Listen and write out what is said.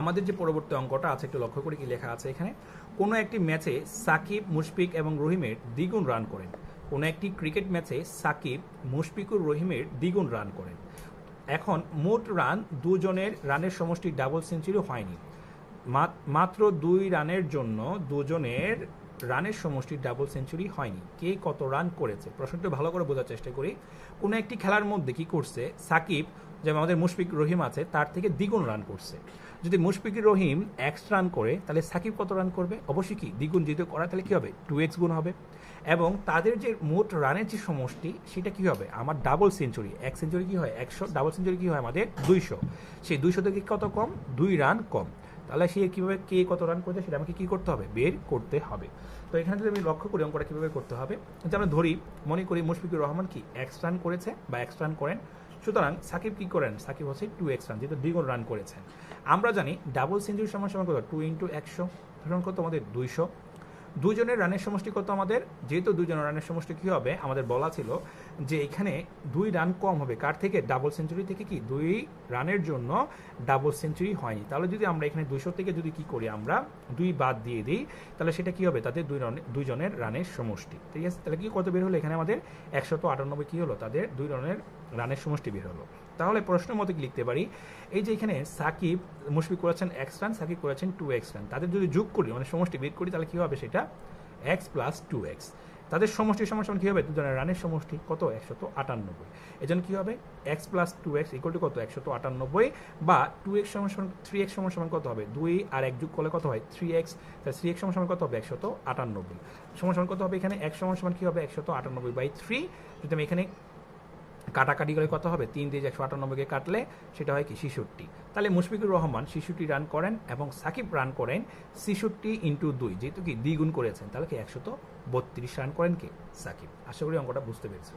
আমাদের যে পরবর্তী অঙ্কটা আছে, একটু লক্ষ্য করে কি লেখা আছে এখানে? কোনো একটি ম্যাচে সাকিব, মুশফিক এবং রহিমের দ্বিগুণ রান করেন। কোনো একটি ক্রিকেট ম্যাচে সাকিব মুশফিকুর রহিমের দ্বিগুণ রান করেন। এখন মোট রান দুজনের রানের সমষ্টি ডাবল সেঞ্চুরি হয়নি। মাত্র দুই রানের জন্য দুজনের রানের সমষ্টি ডাবল সেঞ্চুরি হয়নি। কে কত রান করেছে? প্রশ্নটা ভালো করে বোঝার চেষ্টা করি। কোনো একটি খেলার মধ্যে কি করছে? সাকিব যেমন আমাদের মুশফিক রহিম আছে, তার থেকে দ্বিগুণ রান করছে। যদি মুশফিক রহিম এক্স রান করে, তাহলে সাকিব কত রান করবে? অবশ্যই কি? দ্বিগুণ যেহেতু করা, তাহলে কী হবে? টু এক্স গুণ হবে। এবং তাদের যে মোট রানের যে সমষ্টি, সেটা কি হবে? আমার ডাবল সেঞ্চুরি এক সেঞ্চুরি কী হয়? একশো। ডাবল সেঞ্চুরি কী হয়? আমাদের দুইশো। সেই দুইশো থেকে কত কম? দুই রান কম। তাহলে সে কীভাবে কে কত রান করছে, সেটা আমাকে কী করতে হবে? বের করতে হবে। তো এখানে যদি আমি লক্ষ্য করি, অঙ্কটা কীভাবে করতে হবে? যে আমরা ধরি, মনে করি মুশফিকুর রহমান কি এক্স রান করেছে বা এক্স রান করেন। সুতরাং সাকিব কি করেন? সাকিব হচ্ছে টু এক্স রান যেহেতু দ্বিগুণ রান করেছেন। আমরা জানি ডাবল সেঞ্চুরি সমান সমান কত? টু ইন্টু একশো ধরুন কত আমাদের? দুইশো। দুজনের রানের সমষ্টি কত আমাদের? যেহেতু দুজনের রানের সমষ্টি কী হবে? আমাদের বলা ছিল যে এখানে দুই রান কম হবে। কার থেকে? ডাবল সেঞ্চুরি থেকে কি? দুই রানের জন্য ডাবল সেঞ্চুরি হয়নি। তাহলে যদি আমরা এখানে দুইশো থেকে যদি কি করি আমরা? দুই বাদ দিয়ে দিই, তাহলে সেটা কি হবে? তাদের দুই রানের দুইজনের রানের সমষ্টি। ঠিক আছে? তাহলে কি কত বের হলো এখানে আমাদের? একশত আটানব্বই কী হলো? তাদের দুই রানের রানের সমষ্টি বের হলো। তাহলে প্রশ্ন মতো লিখতে পারি? এই যে এখানে সাকিব, মুশফিক করেছেন এক্স রান সাকিব করেছেন টু এক্স রান তাদের যদি যোগ করি মানে সমষ্টি বের করি, তাহলে কী হবে সেটা? এক্স প্লাস টু এক্স তাদের সমষ্টির সমান কী হবে? দুজনের রানের সমষ্টি কত? একশত আটানব্বই। এজন্য কী হবে? X plus two x equal to কত? একশত আটানব্বই। বা টু এক্স সমান থ্রি এক্স সমান সমান কত হবে? দুই আর এক যোগ করলে কত হয়? থ্রি এক্স তাহলে থ্রি এক্স সমান কত হবে? একশত আটানব্বই। সমান কত হবে এখানে? এক সমান সমান কী হবে? একশত আটানব্বই বাই থ্রি যদি আমি এখানে কাটাকাটি করে কত হবে? তিন দিয়ে একশো আটানব্বইকে কাটলে সেটা হয় কি? ছিষট্টি। তাহলে মুশফিকুর রহমান শিশুটি রান করেন এবং সাকিব রান করেন ছিষট্টি ইন্টু দুই। যেহেতু কি? দ্বিগুণ করেছেন। তাহলে কি একশো তো বত্রিশ রান করেন কে? সাকিব। আশা করি অঙ্কটা বুঝতে পেরেছি।